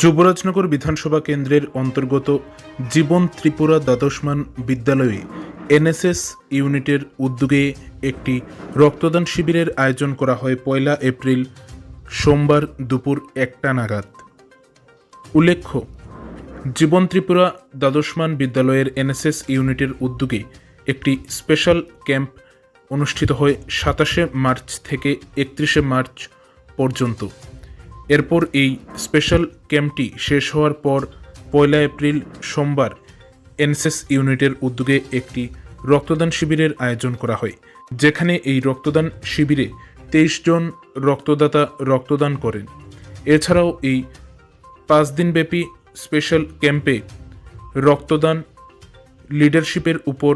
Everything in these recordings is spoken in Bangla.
যুবরাজনগর বিধানসভা কেন্দ্রের অন্তর্গত জীবন ত্রিপুরা দ্বাদশমান বিদ্যালয়ে এনএসএস ইউনিটের উদ্যোগে একটি রক্তদান শিবিরের আয়োজন করা হয় পয়লা এপ্রিল, সোমবার দুপুর একটা নাগাদ। উল্লেখ্য, জীবন ত্রিপুরা দ্বাদশমান বিদ্যালয়ের এনএসএস ইউনিটের উদ্যোগে একটি স্পেশাল ক্যাম্প অনুষ্ঠিত হয় সাতাশে মার্চ থেকে একত্রিশে মার্চ পর্যন্ত। এরপর এই স্পেশাল ক্যাম্পটি শেষ হওয়ার পর পয়লা এপ্রিল সোমবার এনএসএস ইউনিটের উদ্যোগে একটি রক্তদান শিবিরের আয়োজন করা হয়, যেখানে এই রক্তদান শিবিরে তেইশ জন রক্তদাতা রক্তদান করেন। এছাড়াও এই পাঁচ দিনব্যাপী স্পেশাল ক্যাম্পে রক্তদান লিডারশিপের উপর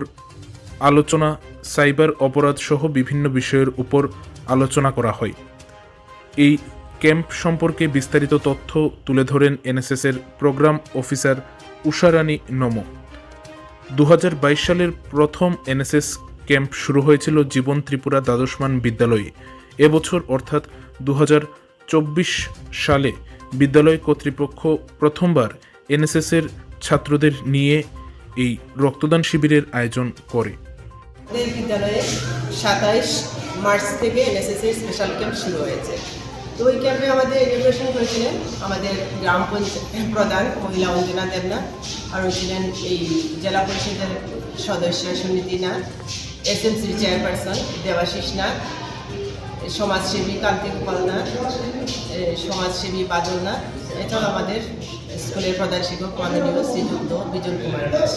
আলোচনা, সাইবার অপরাধ সহ বিভিন্ন বিষয়ের উপর আলোচনা করা হয়। এই ক্যাম্প সম্পর্কে বিস্তারিত তথ্য তুলে ধরেন এনএসএসের প্রোগ্রাম অফিসার উষারানী নমো। দু সালের প্রথম এনএসএস ক্যাম্প শুরু হয়েছিল জীবন ত্রিপুরা দ্বাদশমান বিদ্যালয়ে। এবছর অর্থাৎ দু হাজার চব্বিশ সালে বিদ্যালয় কর্তৃপক্ষ প্রথমবার এনএসএসের ছাত্রদের নিয়ে এই রক্তদান শিবিরের আয়োজন করে। বিদ্যালয়ে সাতাইশ মার্চ থেকে এনএসএস এর স্পেশাল ক্যাম্প শুরু হয়েছে। তো ওই ক্যাম্পে আমাদের ইনোগ্রেশন করেছিলেন আমাদের গ্রাম পঞ্চায়েত প্রধান মহিলা অঞ্জনা দেবনাথ আরও ছিলেন এই জেলা পরিষদের সদস্য সুনীতি নাথ এসএমসির চেয়ারপারসন দেবাশিস নাথ, সমাজসেবী কান্তি গোপাল নাথ সমাজসেবী বাদল নাথ, এছাড়াও আমাদের স্কুলের প্রধান শিক্ষক মাননীয় শ্রীযুক্ত বিজন কুমার দাস।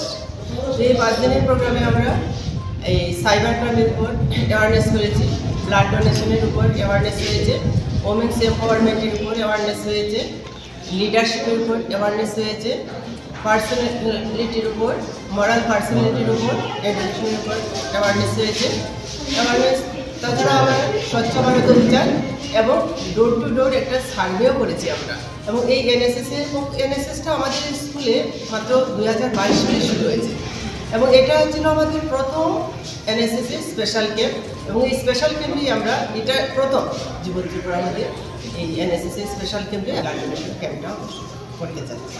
তো এই পাঁচ দিনের প্রোগ্রামে আমরা এই সাইবার ক্রাইমের উপর অ্যাওয়ারনেস করেছি ব্লাড ডোনেশনের উপর অ্যাওয়ারনেস হয়েছে ওমেন্স এম্পাওয়ারমেন্টের উপর অ্যাওয়ারনেস হয়েছে লিডারশিপের উপর অ্যাওয়ারনেস হয়েছে পার্সোনালিটির উপর মরাল পার্সোনালিটির উপর এডুকেশনের উপর অ্যাওয়ারনেস হয়েছে। অ্যাওয়ারনেস তাছাড়া আমরা স্বচ্ছ ভারত অভিযান এবং ডোর টু ডোর একটা সার্ভেও করেছি আমরা। এবং এই এনএসএস এর এনএসএসটা আমাদের স্কুলে মাত্র দুই হাজার বাইশ সালে শুরু হয়েছে। এবং এটা হচ্ছিল আমাদের প্রথম এনএসএসের স্পেশাল ক্যাম্প এবং এই স্পেশাল ক্যাম্পেই আমরা, এটা প্রথম জীবন ত্রিপুরা আমাদের এই এনএসএসের স্পেশাল ক্যাম্পে ক্যাম্পটা করতে চাচ্ছি।